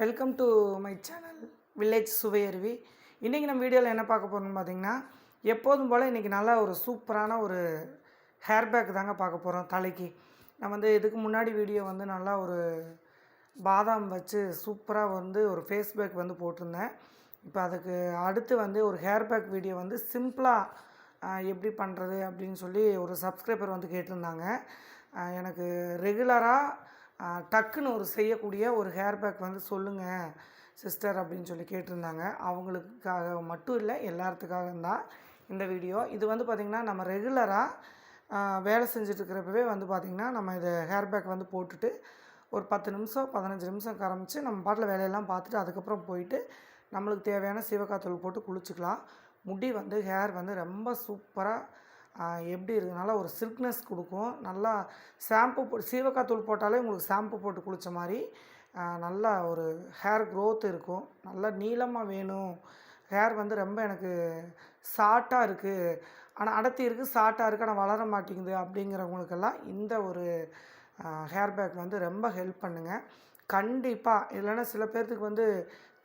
Welcome to my channel village Suvaiyaruvi இன்றைக்கி நம்ம வீடியோவில் என்ன பார்க்க போகிறோம்னு பார்த்தீங்கன்னா எப்போதும் போல் இன்றைக்கி நல்லா ஒரு சூப்பரான ஒரு ஹேர் பேக் தாங்க பார்க்க போகிறோம் தலைக்கு. நான் வந்து இதுக்கு முன்னாடி வீடியோ வந்து நல்லா ஒரு பாதாம் வச்சு சூப்பராக வந்து ஒரு ஃபேஸ் பேக் வந்து போட்டிருந்தேன். இப்போ அதுக்கு அடுத்து வந்து ஒரு ஹேர் பேக் வீடியோ வந்து சிம்பிளாக எப்படி பண்ணுறது அப்படின்னு சொல்லி ஒரு சப்ஸ்கிரைபர் வந்து கேட்டிருந்தாங்க. எனக்கு ரெகுலராக டக்குன்னு ஒரு செய்யக்கூடிய ஒரு ஹேர் பேக் வந்து சொல்லுங்கள் சிஸ்டர் அப்படின்னு சொல்லி கேட்டிருந்தாங்க. அவங்களுக்காக மட்டும் இல்லை எல்லாத்துக்காக தான் இந்த வீடியோ இது வந்து பார்த்திங்கன்னா நம்ம ரெகுலராக வேலை செஞ்சிட்ருக்கிறப்பவே வந்து பார்த்திங்கன்னா நம்ம இதை ஹேர் பேக் வந்து போட்டுட்டு ஒரு பத்து நிமிஷம் பதினஞ்சு நிமிஷம் கரமிச்சு நம்ம பாட்டில் வேலையெல்லாம் பார்த்துட்டு அதுக்கப்புறம் போயிட்டு நம்மளுக்கு தேவையான சிவக்காத்தூள் போட்டு குளிச்சுக்கலாம். முடி வந்து ஹேர் வந்து ரொம்ப சூப்பராக எப்படி இருக்குது நல்லா ஒரு சில்க்னஸ் கொடுக்கும். நல்லா ஷாம்பு போ சீவக்காத்தூள் போட்டாலே உங்களுக்கு ஷாம்பு போட்டு குளித்த மாதிரி நல்லா ஒரு ஹேர் க்ரோத் இருக்கும். நல்லா நீளமாக வேணும். ஹேர் வந்து ரொம்ப எனக்கு ஷார்ட்டாக இருக்குது ஆனால் அடர்த்தி இருக்குது ஷார்ட்டாக இருக்குது ஆனால் வளர மாட்டேங்குது அப்படிங்கிறவங்களுக்கெல்லாம் இந்த ஒரு ஹேர் பேக் வந்து ரொம்ப ஹெல்ப் பண்ணுங்க. கண்டிப்பாக இல்லைன்னா சில பேர்த்துக்கு வந்து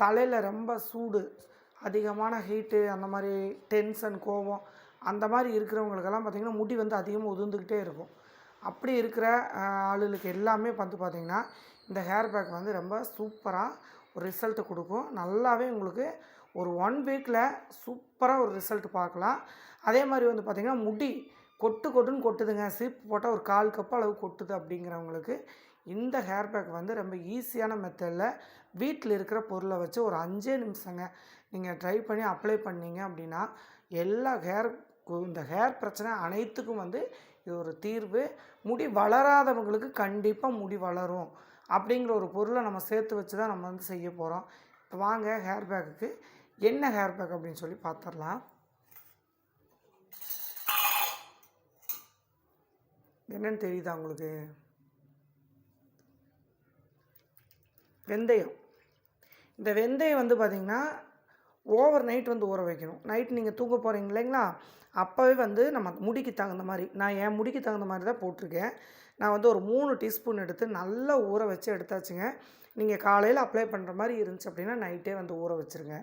தலையில் ரொம்ப சூடு அதிகமான ஹீட்டு அந்த மாதிரி டென்ஷன் கோபம் அந்த மாதிரி இருக்கிறவங்களுக்கெல்லாம் பார்த்திங்கன்னா முடி வந்து அதிகமாக உதிர்ந்துக்கிட்டே இருக்கும். அப்படி இருக்கிற ஆளுகளுக்கு எல்லாமே வந்து பார்த்திங்கன்னா இந்த ஹேர் பேக் வந்து ரொம்ப சூப்பராக ஒரு ரிசல்ட்டு கொடுக்கும். நல்லாவே உங்களுக்கு ஒரு ஒன் வீக்கில் சூப்பராக ஒரு ரிசல்ட் பார்க்கலாம். அதே மாதிரி வந்து பார்த்திங்கன்னா முடி கொட்டு கொட்டுன்னு கொட்டுதுங்க. சீப்பு போட்டால் ஒரு கால் கப் அளவு கொட்டுது அப்படிங்கிறவங்களுக்கு இந்த ஹேர் பேக் வந்து ரொம்ப ஈஸியான மெத்தடில் வீட்டில் இருக்கிற பொருளை வச்சு ஒரு அஞ்சே நிமிஷங்க. நீங்கள் ட்ரை பண்ணி அப்ளை பண்ணீங்க அப்படின்னா எல்லா ஹேர் இந்த ஹேர் பிரச்சனை அனைத்துக்கும் வந்து இது ஒரு தீர்வு. முடி வளராதவங்களுக்கு கண்டிப்பாக முடி வளரும் அப்படிங்கிற ஒரு பொருளை நம்ம சேர்த்து வச்சு தான் நம்ம வந்து செய்ய போகிறோம் இப்போ வாங்க ஹேர் பேக்குக்கு என்ன ஹேர் பேக் அப்படின்னு சொல்லி பார்த்துடலாம் என்னன்னு தெரியுதா உங்களுக்கு? வெந்தயம். இந்த வெந்தயம் வந்து பார்த்திங்கன்னா ஓவர் நைட் வந்து ஊற வைக்கணும். நைட் நீங்கள் தூங்க போகிறீங்க இல்லைங்களா? அப்போவே வந்து நம்ம முடிக்கு தகுந்த மாதிரி நான் என் முடிக்கு தகுந்த மாதிரி தான் போட்டிருக்கேன். நான் வந்து ஒரு மூணு டீஸ்பூன் எடுத்து நல்லா ஊற வச்சு எடுத்தாச்சுங்க. நீங்கள் காலையில் அப்ளை பண்ணுற மாதிரி இருந்துச்சு அப்படின்னா நைட்டே வந்து ஊற வச்சுருங்க.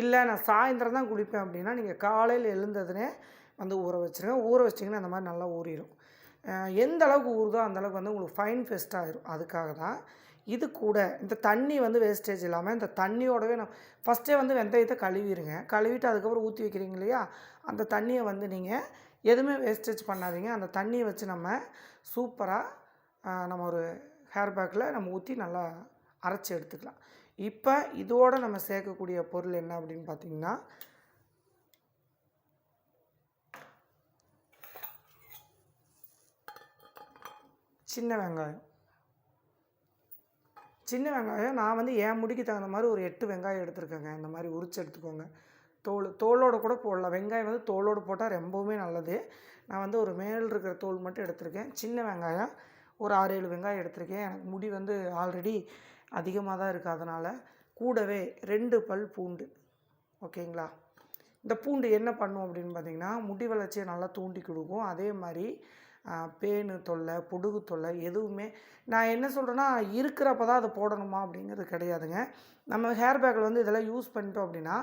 இல்லை நான் சாயந்தரம் தான் குளிப்பேன் அப்படின்னா நீங்கள் காலையில் எழுந்ததுனே வந்து ஊற வச்சுருங்க. ஊற வச்சிங்கன்னா அந்த மாதிரி நல்லா ஊறிடும் எந்த அளவுக்கு ஊறுதோ அந்த அளவுக்கு வந்து உங்களுக்கு ஃபைன் ஃபெஸ்ட் ஆயிரும். அதுக்காக தான் இது கூட இந்த தண்ணி வந்து வேஸ்டேஜ் இல்லாமல் இந்த தண்ணியோடவே நம்ம ஃபஸ்ட்டே வந்து வெந்தயத்தை கழுவிடுங்க கழுவிட்டு அதுக்கப்புறம் ஊற்றி வைக்கிறீங்க இல்லையா? அந்த தண்ணியை வந்து நீங்கள் எதுவுமே வேஸ்டேஜ் பண்ணாதீங்க. அந்த தண்ணியை வச்சு நம்ம சூப்பராக நம்ம ஒரு ஹேர் பேக்கில் நம்ம ஊற்றி நல்லா அரைச்சி எடுத்துக்கலாம். இப்போ இதோட நம்ம சேர்க்கக்கூடிய பொருள் என்ன அப்படின்னு பார்த்தீங்கன்னா சின்ன வெங்காயம். சின்ன வெங்காயம் நான் வந்து என் முடிக்கு தகுந்த மாதிரி ஒரு எட்டு வெங்காயம் எடுத்திருக்கேங்க. இந்த மாதிரி உரிச்சு எடுத்துக்கோங்க. தோல் தோலோடு கூட போடலாம். வெங்காயம் வந்து தோலோடு போட்டால் ரொம்பவுமே நல்லது. நான் வந்து ஒரு மேல் இருக்கிற தோல் மட்டும் எடுத்திருக்கேன். சின்ன வெங்காயம் ஒரு ஆறு ஏழு வெங்காயம் எடுத்திருக்கேன். எனக்கு முடி வந்து ஆல்ரெடி அதிகமாக தான் இருக்குது அதனால் கூடவே ரெண்டு பல் பூண்டு. ஓகேங்களா? இந்த பூண்டு என்ன பண்ணும் அப்படின்னு பார்த்தீங்கன்னா முடி வளர்ச்சியை நல்லா தூண்டி கொடுக்கும். அதே மாதிரி பேனு தொல்லை பொடுகு தொல்லை எதுவுமே. நான் என்ன சொல்கிறேன்னா இருக்கிறப்ப தான் அதை போடணுமா அப்படிங்கிறது கிடையாதுங்க. நம்ம ஹேர் பேக்கில் வந்து இதெல்லாம் யூஸ் பண்ணிட்டோம் அப்படின்னா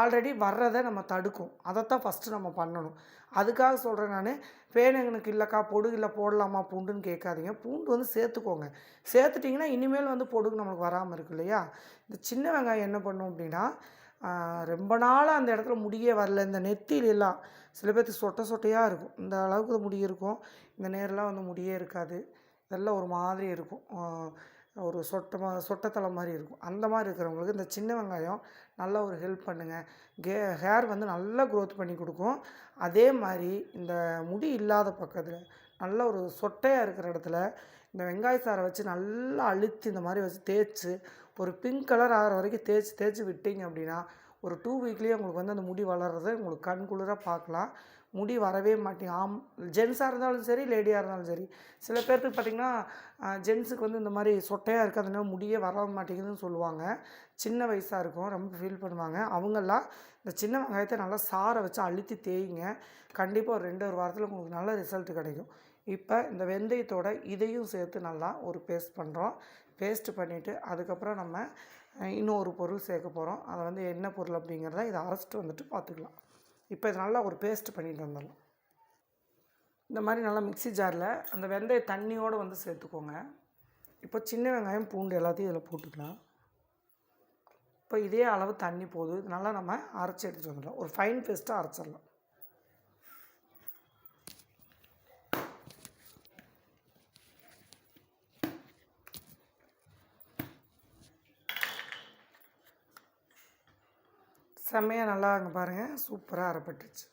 ஆல்ரெடி வர்றதை நம்ம தடுக்கும். அதைத்தான் ஃபஸ்ட்டு நம்ம பண்ணணும். அதுக்காக சொல்கிறேன் நான் பேனுங்களுக்கு இல்லைக்கா பொடுகு இல்லை போடலாமா பூண்டுன்னு கேட்காதீங்க. பூண்டு வந்து சேர்த்துக்கோங்க. சேர்த்துட்டிங்கன்னா இனிமேல் வந்து பொடுகு நம்மளுக்கு வராமல் இருக்கு இல்லையா? இந்த சின்ன வெங்காயம் என்ன பண்ணும் அப்படின்னா ரொம்ப நாளாக அந்த இடத்துல முடியே வரல. இந்த நெத்தியில சில பேர்த்துக்கு சொட்டை சொட்டையாக இருக்கும். இந்த அளவுக்கு முடி இருக்கும். இந்த நேரெலாம் வந்து முடியே இருக்காது. இதெல்லாம் ஒரு மாதிரி இருக்கும். ஒரு சொட்டை சொட்டத்தலை மாதிரி இருக்கும். அந்த மாதிரி இருக்கிறவங்களுக்கு இந்த சின்ன வெங்காயம் நல்லா ஒரு ஹெல்ப் பண்ணுங்கள் கே ஹேர் வந்து நல்லா க்ரோத் பண்ணி கொடுக்கும். அதே மாதிரி இந்த முடி இல்லாத பக்கத்தில் நல்ல ஒரு சொட்டையாக இருக்கிற இடத்துல இந்த வெங்காய சாறை வச்சு நல்லா அழுத்தி இந்த மாதிரி வச்சு தேய்ச்சி ஒரு பிங்க் கலர் ஆகிற வரைக்கும் தேய்ச்சி தேய்ச்சி விட்டீங்க அப்படின்னா ஒரு டூ வீக்லேயே உங்களுக்கு வந்து அந்த முடி வளர்றதை உங்களுக்கு கண் குளிராக பார்க்கலாம். முடி வரவே மாட்டேங்க ஆம் ஜென்ஸாக இருந்தாலும் சரி லேடியாக இருந்தாலும் சரி. சில பேர்த்துக்கு பார்த்திங்கன்னா ஜென்ஸுக்கு வந்து இந்த மாதிரி சொட்டையாக இருக்குது முடியே வர மாட்டேங்குதுன்னு சொல்லுவாங்க. சின்ன வயசாக இருக்கும் ரொம்ப ஃபீல் பண்ணுவாங்க. அவங்கெல்லாம் இந்த சின்ன வெங்காயத்தை நல்லா சாரை வச்சு அழுத்தி தேய்ங்க. கண்டிப்பாக ஒரு ரெண்டு ஒரு வாரத்தில் உங்களுக்கு நல்ல ரிசல்ட் கிடைக்கும். இப்போ இந்த வெந்தயத்தோட இதையும் சேர்த்து நல்லா ஒரு பேஸ்ட் பண்ணுறோம் பேஸ்ட்டு பண்ணிவிட்டு அதுக்கப்புறம் நம்ம இன்னும் ஒரு பொருள் சேர்க்க போகிறோம் அதை வந்து என்ன பொருள் அப்படிங்கிறத இதை அரைச்சிட்டு வந்துட்டு பார்த்துக்கலாம். இப்போ இது நல்லா ஒரு பேஸ்ட் பண்ணிட்டு வந்துடலாம். இந்த மாதிரி நல்லா மிக்ஸி ஜாரில் அந்த வெந்தய தண்ணியோடு வந்து சேர்த்துக்கோங்க. இப்போ சின்ன வெங்காயம் பூண்டு எல்லாத்தையும் இதில் போட்டுக்கலாம். இப்போ இதே அளவு தண்ணி போதும். இது நல்லா நம்ம அரைச்சி எடுத்துகிட்டு வந்துடலாம். ஒரு ஃபைன் பேஸ்ட்டாக அரைச்சிடலாம். செம்மையாக நல்லா அங்கே பாருங்கள் சூப்பராக அரைப்பட்டுச்சு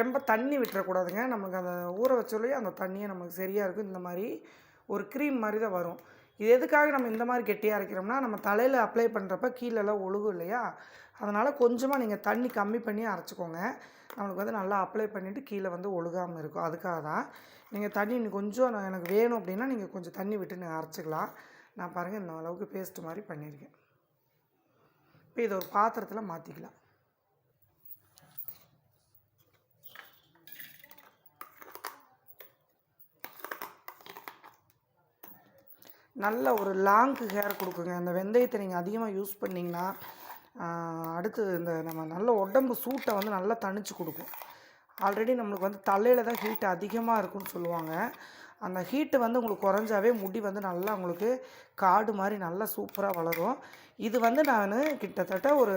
ரொம்ப தண்ணி விட்டுறக்கூடாதுங்க. நமக்கு அந்த ஊற வச்சோலையே அந்த தண்ணியை நமக்கு சரியாக இருக்கும். இந்த மாதிரி ஒரு க்ரீம் மாதிரி தான் வரும். இது எதுக்காக நம்ம இந்த மாதிரி கெட்டியாக அரைக்கிறோம்னா நம்ம தலையில் அப்ளை பண்ணுறப்ப கீழெல்லாம் ஒழுகும் இல்லையா? அதனால் கொஞ்சமாக நீங்கள் தண்ணி கம்மி பண்ணி அரைச்சிக்கோங்க. நம்மளுக்கு வந்து நல்லா அப்ளை பண்ணிவிட்டு கீழே வந்து ஒழுகாமல் இருக்கும். அதுக்காக தான் நீங்கள் தண்ணி இன்னும் கொஞ்சம் எனக்கு வேணும் அப்படின்னா நீங்கள் கொஞ்சம் தண்ணி விட்டு நீங்கள் அரைச்சிக்கலாம். நான் பாருங்கள் இந்த அளவுக்கு பேஸ்ட் மாதிரி பண்ணியிருக்கேன். இப்போ இதை ஒரு பாத்திரத்தில் மாற்றிக்கலாம் நல்ல ஒரு லாங்கு ஹேர் கொடுக்குங்க. அந்த வெந்தயத்தை நீங்கள் அதிகமாக யூஸ் பண்ணிங்கன்னா அடுத்து இந்த நம்ம நல்ல உடம்பு சூட்டை வந்து நல்லா தணிச்சு கொடுக்கும். ஆல்ரெடி நம்மளுக்கு வந்து தலையில் தான் ஹீட் அதிகமாக இருக்கும்னு சொல்லுவாங்க. அந்த ஹீட்டு வந்து உங்களுக்கு குறைஞ்சாவே முடி வந்து நல்லா உங்களுக்கு காடு மாதிரி நல்லா சூப்பராக வளரும். இது வந்து நான் கிட்டத்தட்ட ஒரு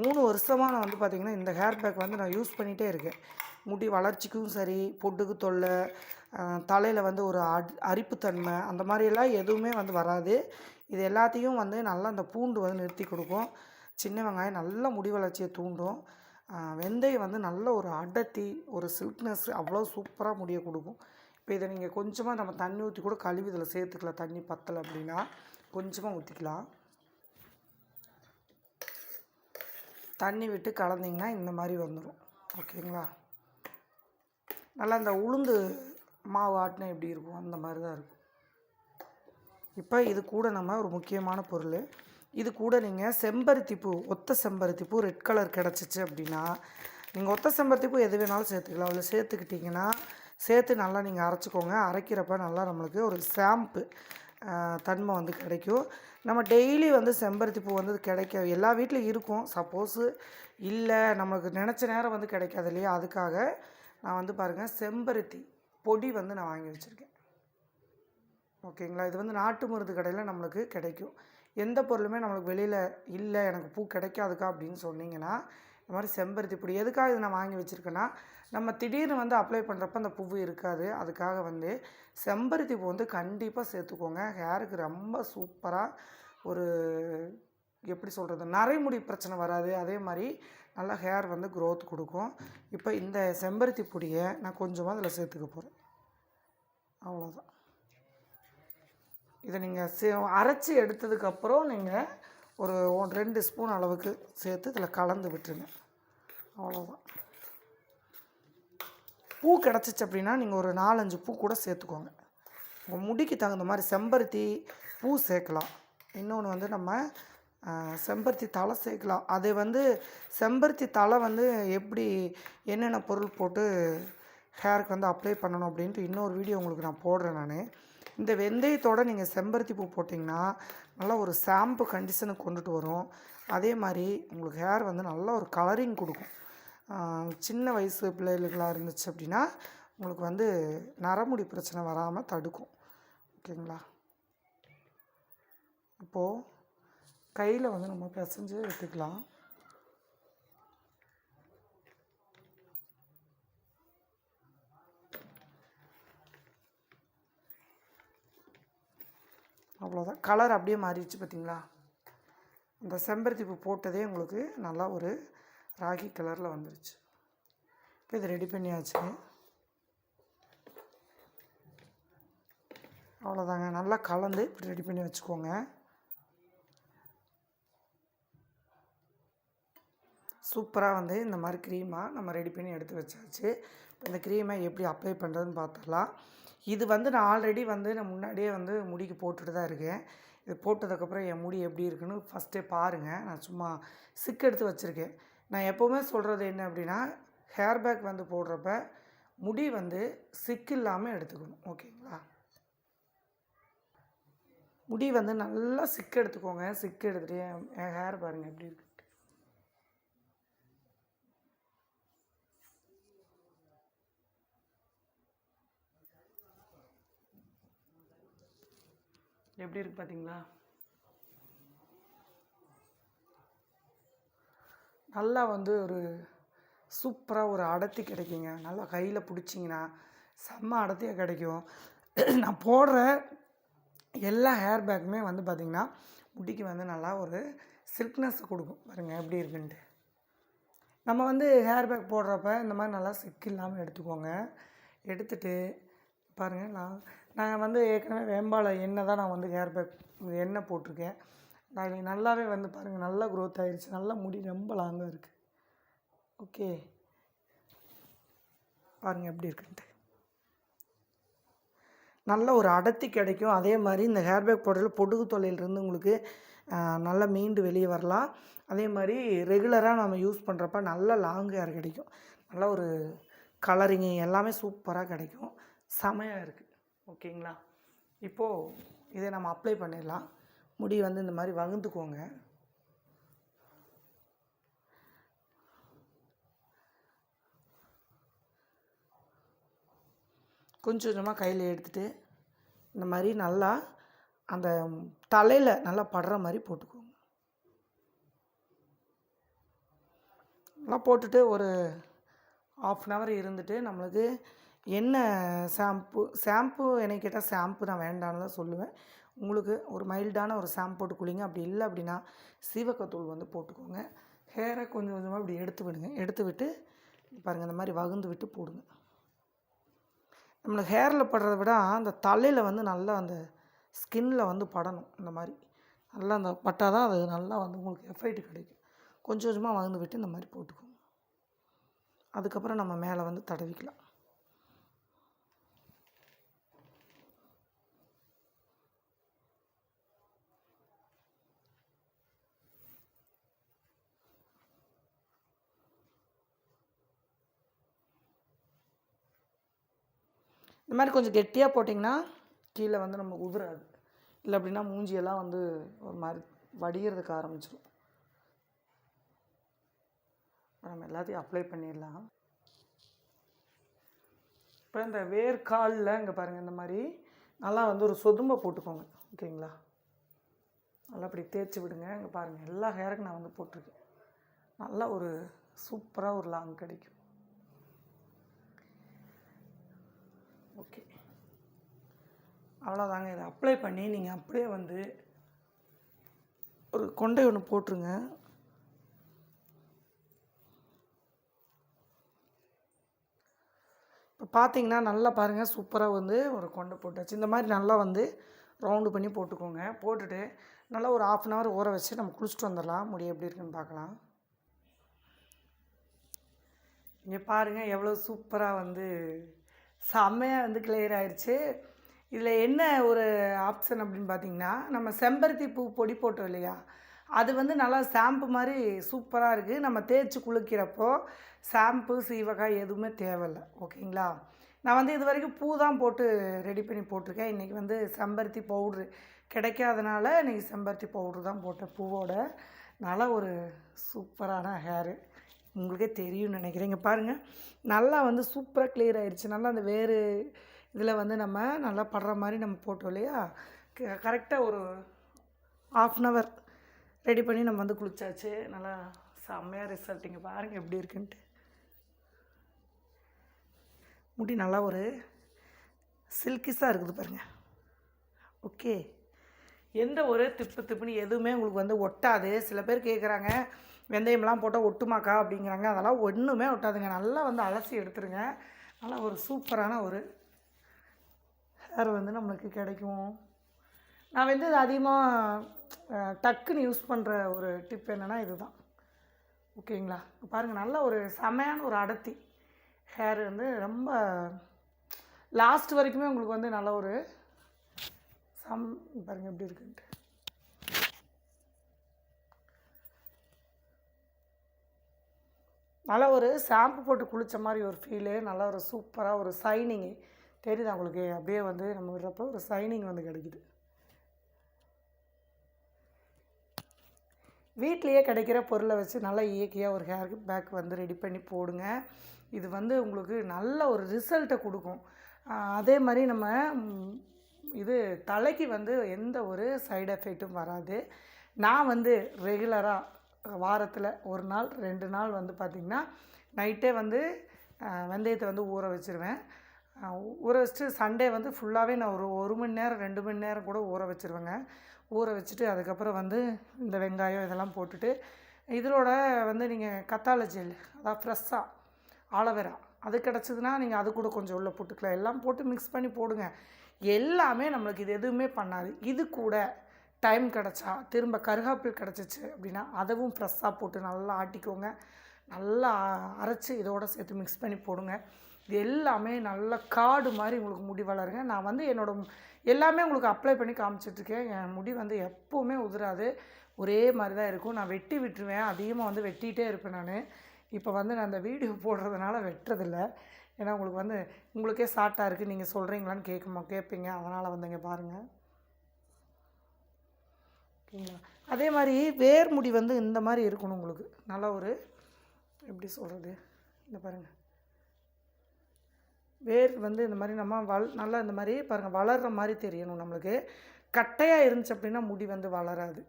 மூணு வருஷமாக நான் வந்து பார்த்திங்கன்னா இந்த ஹேர் பேக் வந்து நான் யூஸ் பண்ணிகிட்டே இருக்கேன். முடி வளர்ச்சிக்கும் சரி பொட்டுக்கு தொல்லை தலையில் வந்து ஒரு அட் அரிப்புத்தன்மை அந்த மாதிரியெல்லாம் எதுவுமே வந்து வராது. இது எல்லாத்தையும் வந்து நல்லா அந்த பூண்டு வந்து நிறுத்தி கொடுக்கும். சின்ன வெங்காயம் நல்ல முடி வளர்ச்சியை தூண்டும். வெந்தயம் வந்து நல்ல ஒரு அடர்த்தி ஒரு சில்க்னஸ் அவ்வளோ சூப்பராக முடிய கொடுக்கும். இப்போ இதை நீங்கள் கொஞ்சமாக நம்ம தண்ணி ஊற்றி கூட கழுவி இதில் சேர்த்துக்கலாம். தண்ணி பத்தலை அப்படின்னா கொஞ்சமாக ஊற்றிக்கலாம் தண்ணி விட்டு கலந்திங்கன்னா இந்த மாதிரி வந்துடும் ஓகேங்களா? நல்லா இந்த உளுந்து மாவு ஆட்டினா எப்படி இருக்கும்? அந்த மாதிரி தான் இருக்கும். இப்போ இது கூட நம்ம ஒரு முக்கியமான பொருள். இது கூட நீங்கள் செம்பருத்தி பூ ஒத்த செம்பருத்தி பூ ரெட் கலர் கிடச்சிச்சு அப்படின்னா நீங்கள் ஒத்த செம்பருத்தி பூ எது வேணாலும் சேர்த்துக்கலாம். அதில் சேர்த்துக்கிட்டிங்கன்னா சேர்த்து நல்லா நீங்கள் அரைச்சிக்கோங்க. அரைக்கிறப்ப நல்லா நம்மளுக்கு ஒரு ஷாம்பு தன்மை வந்து கிடைக்கும். நம்ம டெய்லி வந்து செம்பருத்தி பூ வந்து கிடைக்க எல்லா வீட்டிலையும் இருக்கும். சப்போஸு இல்லை நம்மளுக்கு நினச்ச நேரம் வந்து கிடைக்காது இல்லையா? அதுக்காக நான் வந்து பாருங்கள் செம்பருத்தி பொடி வந்து நான் வாங்கி வச்சுருக்கேன். ஓகேங்களா? இது வந்து நாட்டு மருந்து கடையில் நம்மளுக்கு கிடைக்கும். எந்த பொருளுமே நம்மளுக்கு வெளியில் இல்லை எனக்கு பூ கிடைக்காதுக்கா அப்படின்னு சொன்னிங்கன்னா இந்த மாதிரி செம்பருத்தி பொடி எதுக்காக இது நான் வாங்கி வச்சுருக்கேன்னா நம்ம திடீர்னு வந்து அப்ளை பண்ணுறப்ப அந்த பூவு இருக்காது. அதுக்காக வந்து செம்பருத்தி பூ வந்து கண்டிப்பாக சேர்த்துக்கோங்க. ஹேருக்கு ரொம்ப சூப்பராக ஒரு எப்படி சொல்கிறது நரைமுடி பிரச்சனை வராது. அதே மாதிரி நல்லா ஹேர் வந்து க்ரோத் கொடுக்கும். இப்போ இந்த செம்பருத்தி பொடியை நான் கொஞ்சமாக அதில் சேர்த்துக்க போகிறேன் அவ்வளோதான் இதை நீங்கள் சே அரைச்சி எடுத்ததுக்கப்புறம் நீங்கள் ஒரு ரெண்டு ஸ்பூன் அளவுக்கு சேர்த்து இதில் கலந்து விட்டுருங்க. அவ்வளோதான் பூ கிடச்சிச்சு அப்படின்னா நீங்கள் ஒரு நாலஞ்சு பூ கூட சேர்த்துக்கோங்க. உங்கள் முடிக்கு தகுந்த மாதிரி செம்பருத்தி பூ சேர்க்கலாம். இன்னொன்று வந்து நம்ம செம்பருத்தி தலை சேர்க்கலாம். அது வந்து செம்பருத்தி தலை வந்து எப்படி என்னென்ன பொருள் போட்டு ஹேருக்கு வந்து அப்ளை பண்ணணும் அப்படின்ட்டு இன்னொரு வீடியோ உங்களுக்கு நான் போடுறேன் நான். இந்த வெந்தயத்தோடு நீங்கள் செம்பருத்தி பூ போட்டிங்கன்னா நல்லா ஒரு ஷாம்பு கண்டிஷனுக்கு கொண்டுட்டு வரும். அதே மாதிரி உங்களுக்கு ஹேர் வந்து நல்ல ஒரு கலரிங் கொடுக்கும். சின்ன வயசு பிள்ளைகளுக்கெல்லாம் இருந்துச்சு அப்படின்னா உங்களுக்கு வந்து நரமுடி பிரச்சனை வராமல் தடுக்கும். ஓகேங்களா? இப்போது கையில் வந்து நம்ம பிசைஞ்சு எடுத்துக்கலாம். அவ்வளோதான். கலர் அப்படியே மாறிடுச்சு பார்த்தீங்களா? அந்த செம்பருத்தி பூ போட்டதே உங்களுக்கு நல்லா ஒரு ராகி கலரில் வந்துருச்சு. இப்போ இது ரெடி பண்ணியாச்சு. அவ்வளோதாங்க. நல்லா கலந்து இப்படி ரெடி பண்ணி வச்சுக்கோங்க. சூப்பராக வந்து இந்த மாதிரி க்ரீமாக நம்ம ரெடி பண்ணி எடுத்து வச்சாச்சு. இந்த க்ரீமை எப்படி அப்ளை பண்ணுறதுன்னு பார்த்துடலாம். இது வந்து நான் ஆல்ரெடி வந்து நான் முன்னாடியே வந்து முடிக்கு போட்டுட்டு தான் இருக்கேன். இது போட்டதுக்கப்புறம் என் முடி எப்படி இருக்குன்னு ஃபஸ்ட்டே பாருங்கள் நான் சும்மா சிக் எடுத்து வச்சுருக்கேன். நான் எப்போவுமே சொல்கிறது என்ன அப்படின்னா ஹேர் பேக் வந்து போடுறப்ப முடி வந்து சிக் இல்லாமல் எடுத்துக்கணும். ஓகேங்களா? முடி வந்து நல்லா சிக்கு எடுத்துக்கோங்க. சிக்கு எடுத்துகிட்டு என் ஹேர் பாருங்கள் எப்படி இருக்கு. எப்படி இருக்கு பார்த்தீங்களா நல்லா வந்து ஒரு சூப்பராக ஒரு அடர்த்தி கிடைக்குங்க. நல்லா கையில் பிடிச்சிங்கன்னா செம்ம அடர்த்தியாக கிடைக்கும். நான் போடுற எல்லா ஹேர் பேக்குமே வந்து பார்த்திங்கன்னா முடிக்கு வந்து நல்லா ஒரு சில்க்னஸ் கொடுக்கும். பாருங்கள் எப்படி இருக்குன்ட்டு. நம்ம வந்து ஹேர் பேக் போடுறப்ப இந்த மாதிரி நல்லா சிக்கு இல்லாமல் எடுத்துக்கோங்க. எடுத்துகிட்டு பாருங்கள் நான் நான் வந்து ஏற்கனவே வேம்பால எண்ணெய் தான் நான் வந்து ஹேர் பேக் எண்ணெய் போட்டிருக்கேன். நான் நல்லாவே வந்து பாருங்கள் நல்லா க்ரோத் ஆகிடுச்சு நல்லா முடி ரொம்ப லாங்காக இருக்குது ஓகே பாருங்கள் எப்படி இருக்குன்ட்டு. நல்ல ஒரு அடர்த்தி கிடைக்கும். அதே மாதிரி இந்த ஹேர் பேக் போடுறதுல பொடுகு தொல்லையிலிருந்து உங்களுக்கு நல்லா மீண்டு வெளியே வரலாம். அதே மாதிரி ரெகுலராக நம்ம யூஸ் பண்ணுறப்ப நல்ல லாங் ஹேர் கிடைக்கும். நல்ல ஒரு கலரிங்கு எல்லாமே சூப்பராக கிடைக்கும். செமையாக இருக்குது ஓகேங்களா? இப்போது இதை நம்ம அப்ளை பண்ணிடலாம். முடி வந்து இந்த மாதிரி வகுந்துக்கோங்க. கொஞ்சம் கொஞ்சமாக கையில் எடுத்துட்டு இந்த மாதிரி நல்லா அந்த தலையில் நல்லா படுற மாதிரி போட்டுக்கோங்க. நல்லா போட்டுட்டு ஒரு ஆஃப் அன் ஹவர் இருந்துட்டு நம்மளுக்கு என்ன ஷாம்பு? ஷாம்பு என்னை கேட்டால் ஷாம்பு நான் வேண்டான்னு தான் சொல்லுவேன். உங்களுக்கு ஒரு மைல்டான ஒரு ஷாம்பு போட்டு குளிங்க. அப்படி இல்லை அப்படின்னா சீவக்கத்தூள் வந்து போட்டுக்கோங்க. ஹேரை கொஞ்சம் கொஞ்சமாக இப்படி எடுத்து விடுங்க. எடுத்து விட்டு பாருங்கள் இந்த மாதிரி வகுந்து விட்டு போடுங்க. நம்மளுக்கு ஹேரில் படுறத விட அந்த தலையில் வந்து நல்லா அந்த ஸ்கின்ல வந்து படணும் இந்த மாதிரி. நல்லா அந்த பட்டால் தான் அது நல்லா வந்து உங்களுக்கு எஃபெக்ட் கிடைக்கும். கொஞ்சம் கொஞ்சமாக வகுந்து விட்டு இந்த மாதிரி போட்டுக்கோங்க. அதுக்கப்புறம் நம்ம மேலே வந்து தடவிக்கலாம். இந்த மாதிரி கொஞ்சம் கெட்டியாக போட்டிங்கன்னா கீழே வந்து நம்ம உதிராது. இல்லை அப்படின்னா மூஞ்சியெல்லாம் வந்து ஒரு மாதிரி வடிகிறதுக்கு ஆரம்பிச்சிடும் நம்ம எல்லாத்தையும் அப்ளை பண்ணிடலாம். இப்போ இந்த வேர்க்காலில் இங்கே பாருங்கள் இந்த மாதிரி நல்லா வந்து ஒரு சொதும்பை போட்டுக்கோங்க. ஓகேங்களா? நல்லா அப்படி தேய்ச்சி விடுங்க. இங்கே பாருங்கள் எல்லா ஹேருக்கும் நான் வந்து போட்டிருக்கேன். நல்லா ஒரு சூப்பராக ஒரு லாங் கிடைக்கும் ஓகே அவ்வளோதாங்க இதை அப்ளை பண்ணி நீங்கள் அப்படியே வந்து ஒரு கொண்டை ஒன்று போட்டுருங்க. இப்போ பார்த்தீங்கன்னா நல்லா பாருங்கள் சூப்பராக வந்து ஒரு கொண்டை போட்டாச்சு. இந்த மாதிரி நல்லா வந்து ரவுண்டு பண்ணி போட்டுக்கோங்க. போட்டுட்டு நல்லா ஒரு ஆஃப் அன் ஹவர் ஊற வச்சு நம்ம குளிச்சுட்டு வந்துடலாம். முடி எப்படி இருக்குன்னு பார்க்கலாம். இங்கே பாருங்கள் எவ்வளோ சூப்பராக வந்து செம்மையாக வந்து கிளியர் ஆயிடுச்சு இதில் என்ன ஒரு ஆப்ஷன் அப்படின்னு பார்த்தீங்கன்னா நம்ம செம்பருத்தி பூ பொடி போட்டோம் இல்லையா? அது வந்து நல்லா ஷாம்பு மாதிரி சூப்பராக இருக்குது நம்ம தேய்ச்சி குளிக்கிறப்போ ஷாம்பு சீவக்காய் எதுவுமே தேவையில்லை. ஓகேங்களா? நான் வந்து இது வரைக்கும் பூ தான் போட்டு ரெடி பண்ணி போட்டிருக்கேன். இன்றைக்கி வந்து செம்பருத்தி பவுட்ரு கிடைக்காதனால இன்றைக்கி செம்பருத்தி பவுட்ரு தான் போட்டேன் பூவோட. நல்லா ஒரு சூப்பரான ஹேரு உங்களுக்கே தெரியும்னு நினைக்கிறேன். இங்கே பாருங்கள் நல்லா வந்து சூப்பராக கிளியர் ஆயிடுச்சு. நல்லா அந்த வேறு இதில் வந்து நம்ம நல்லா படுற மாதிரி நம்ம போட்டோம் இல்லையா? கரெக்டாக ஒரு ஆஃப் அன் ஹவர் ரெடி பண்ணி நம்ம வந்து குளிச்சாச்சு. நல்லா செம்மையாக ரிசல்ட் இங்கே பாருங்கள் எப்படி இருக்குன்ட்டு. முடி நல்லா ஒரு சில்கிஸாக இருக்குது பாருங்கள் ஓகே எந்த ஒரு திப்பு திப்புன்னு எதுவுமே உங்களுக்கு வந்து ஒட்டாது. சில பேர் கேட்குறாங்க வெந்தயம்லாம் போட்டால் ஒட்டுமாக்கா அப்படிங்கிறாங்க. அதெல்லாம் ஒன்றுமே ஒட்டாதுங்க. நல்லா வந்து அலசி எடுத்துருங்க. நல்லா ஒரு சூப்பரான ஒரு ஹேர் வந்து நம்மளுக்கு கிடைக்கும். நான் வந்து இது அதிகமாக டக்குன்னு யூஸ் பண்ணுற ஒரு டிப் என்னென்னா இதுதான். ஓகேங்களா? பாருங்கள் நல்ல ஒரு செமையான ஒரு அடர்த்தி. ஹேர் வந்து ரொம்ப லாஸ்ட் வரைக்குமே உங்களுக்கு வந்து நல்ல ஒரு சம் பாருங்கள் எப்படி இருக்குன்ட்டு. நல்லா ஒரு ஷாம்பு போட்டு குளித்த மாதிரி ஒரு ஃபீலு நல்லா ஒரு சூப்பராக ஒரு சைனிங்கு தெரியுது அவங்களுக்கு அப்படியே வந்து நம்ம விடுறப்போ ஒரு சைனிங் வந்து கிடைக்குது. வீட்லேயே கிடைக்கிற பொருளை வச்சு நல்லா இயற்கையாக ஒரு ஹேர் பேக் வந்து ரெடி பண்ணி போடுங்க. இது வந்து உங்களுக்கு நல்ல ஒரு ரிசல்ட்டை கொடுக்கும். அதே மாதிரி நம்ம இது தலைக்கு வந்து எந்த ஒரு சைடு எஃபெக்ட்டும் வராது. நான் வந்து ரெகுலராக வாரத்தில் ஒரு நாள் ரெண்டு நாள் வந்து பார்த்திங்கன்னா நைட்டே வந்து வெந்தயத்தை வந்து ஊற வச்சுருவேன். ஊற வச்சுட்டு சண்டே வந்து ஃபுல்லாகவே நான் ஒரு ஒரு மணி நேரம் ரெண்டு மணி நேரம் கூட ஊற வச்சுருவேங்க. ஊற வச்சுட்டு அதுக்கப்புறம் வந்து இந்த வெங்காயம் இதெல்லாம் போட்டுட்டு இதிலோட வந்து நீங்கள் கத்தாழை ஜெல் அதாவது ஃப்ரெஷ்ஷாக ஆலோவேரா அது கிடச்சிதுன்னா நீங்கள் அது கூட கொஞ்சம் உள்ளே போட்டுக்கலாம். எல்லாம் போட்டு மிக்ஸ் பண்ணி போடுங்க. எல்லாமே நம்மளுக்கு இது எதுவுமே பண்ணாது. இது கூட டைம் கிடச்சா திரும்ப கருகாப்பில் கிடச்சிச்சு அப்படின்னா அதுவும் ஃப்ரெஷ்ஷாக போட்டு நல்லா ஆட்டிக்கோங்க. நல்லா அரைச்சி இதோட சேர்த்து மிக்ஸ் பண்ணி போடுங்க. இது எல்லாமே நல்ல காடு மாதிரி உங்களுக்கு முடி வளருங்க. நான் வந்து என்னோடய எல்லாமே உங்களுக்கு அப்ளை பண்ணி காமிச்சிட்ருக்கேன். என் முடி வந்து எப்போவுமே உதிராது. ஒரே மாதிரி தான் இருக்கும். நான் வெட்டி விட்டுருவேன். அதிகமாக வந்து வெட்டிகிட்டே இருப்பேன் நான். இப்போ வந்து நான் அந்த வீடியோ போடுறதுனால வெட்டுறதில்ல. ஏன்னா உங்களுக்கு வந்து உங்களுக்கே ஷார்ட்டாக இருக்குது நீங்கள் சொல்கிறீங்களான்னு கேட்குமா கேட்பீங்க. அதனால் வந்துங்க பாருங்கள் ஓகேங்களா? அதே மாதிரி வேர் முடி வந்து இந்த மாதிரி இருக்கணும் உங்களுக்கு. நல்ல ஒரு எப்படி சொல்கிறது இந்த பாருங்கள் வேர் வந்து இந்த மாதிரி நம்ம வள நல்லா இந்த மாதிரி பாருங்கள் வளர்கிற மாதிரி தெரியணும் நம்மளுக்கு. கட்டையாக இருந்துச்சு அப்படின்னா முடி வந்து வளராது.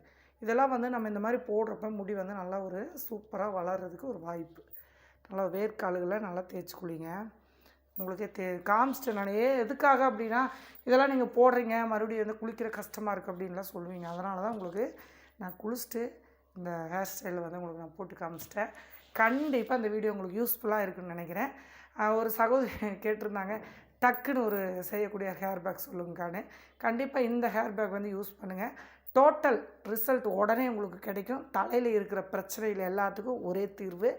இதெல்லாம் வந்து நம்ம இந்த மாதிரி போடுறப்ப முடி வந்து நல்லா ஒரு சூப்பராக வளர்கிறதுக்கு ஒரு வாய்ப்பு. நல்லா வேர்க்காலுகளை நல்லா தேய்ச்சி குளிங்க. உங்களுக்கே தே காமிச்சிட்டேன் நான். எதுக்காக அப்படின்னா இதெல்லாம் நீங்கள் போடுறீங்க மறுபடியும் வந்து குளிக்கிற கஷ்டமாக இருக்குது அப்படின்லாம் சொல்லுவீங்க. அதனால தான் உங்களுக்கு நான் குளிச்சுட்டு இந்த ஹேர் ஸ்டைலில் வந்து உங்களுக்கு நான் போட்டு காமிச்சிட்டேன். கண்டிப்பாக இந்த வீடியோ உங்களுக்கு யூஸ்ஃபுல்லாக இருக்குன்னு நினைக்கிறேன். ஒரு சகோதரி கேட்டிருந்தாங்க டக்குன்னு ஒரு செய்யக்கூடிய ஹேர் பேக் சொல்லுங்கக்கான்னு. கண்டிப்பாக இந்த ஹேர் பேக் வந்து யூஸ் பண்ணுங்கள் டோட்டல் ரிசல்ட் உடனே உங்களுக்கு கிடைக்கும். தலையில் இருக்கிற பிரச்சனையில் எல்லாத்துக்கும் ஒரே தீர்வு.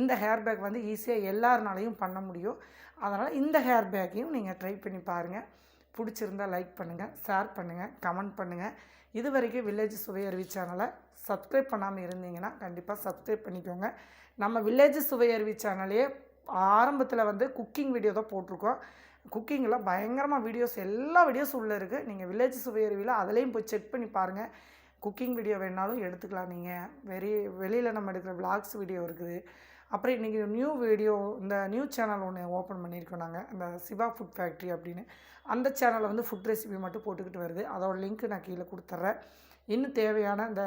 இந்த ஹேர் பேக் வந்து ஈஸியாக எல்லாருனாலையும் பண்ண முடியும். அதனால் இந்த ஹேர் பேக்கையும் நீங்கள் ட்ரை பண்ணி பாருங்கள் பிடிச்சிருந்தா லைக் பண்ணுங்கள் ஷேர் பண்ணுங்கள் கமெண்ட் பண்ணுங்கள் இது வரைக்கும் வில்லேஜ் சுவையருவி சேனலை சப்ஸ்கிரைப் பண்ணாமல் இருந்தீங்கன்னா கண்டிப்பாக சப்ஸ்கிரைப் பண்ணிக்கோங்க. நம்ம வில்லேஜ் சுவையருவி சேனலையே ஆரம்பத்தில் வந்து குக்கிங் வீடியோ தான் போட்டிருக்கோம். குக்கிங்கில் பயங்கரமாக வீடியோஸ் எல்லா வீடியோஸும் உள்ளே இருக்குது நீங்கள் வில்லேஜ் சுவையருவியில் அதுலேயும் போய் செக் பண்ணி பாருங்கள் குக்கிங் வீடியோ வேணாலும் எடுத்துக்கலாம் நீங்கள் வெறி வெளியில் நம்ம எடுக்கிற விளாக்ஸ் வீடியோ இருக்குது. அப்புறம் இன்றைக்கி நியூ வீடியோ இந்த நியூ சேனல் ஒன்று ஓப்பன் பண்ணியிருக்கோம் நாங்கள் இந்த சிவா ஃபுட் ஃபேக்ட்ரி அப்படின்னு. அந்த சேனலில் வந்து ஃபுட் ரெசிபி மட்டும் போட்டுக்கிட்டு வருது. அதோட லிங்க் நான் கீழே கொடுத்துட்றேன் இன்னும் தேவையான இந்த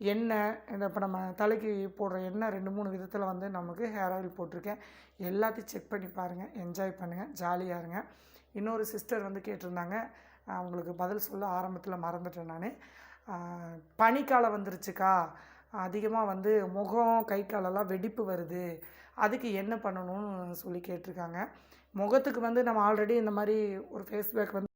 எண்ணெய் இந்த இப்போ நம்ம தலைக்கு போடுற எண்ணெய் ரெண்டு மூணு விதத்தில் வந்து நமக்கு ஹேர் ஆயில் போட்டிருக்கேன். எல்லாத்தையும் செக் பண்ணி பாருங்கள் என்ஜாய் பண்ணுங்கள் ஜாலியாக இருங்க. இன்னொரு சிஸ்டர் வந்து கேட்டிருந்தாங்க அவங்களுக்கு பதில் சொல்ல ஆரம்பத்தில் மறந்துட்டேன் நான். பனிக்காலம் வந்துருச்சுக்கா. அதிகமாக வந்து முகம் கை காலெல்லாம் வெடிப்பு வருது. அதுக்கு என்ன பண்ணணும்னு சொல்லி கேட்டிருக்காங்க. முகத்துக்கு வந்து நம்ம ஆல்ரெடி இந்த மாதிரி ஒரு ஃபேஸ் பேக் வந்து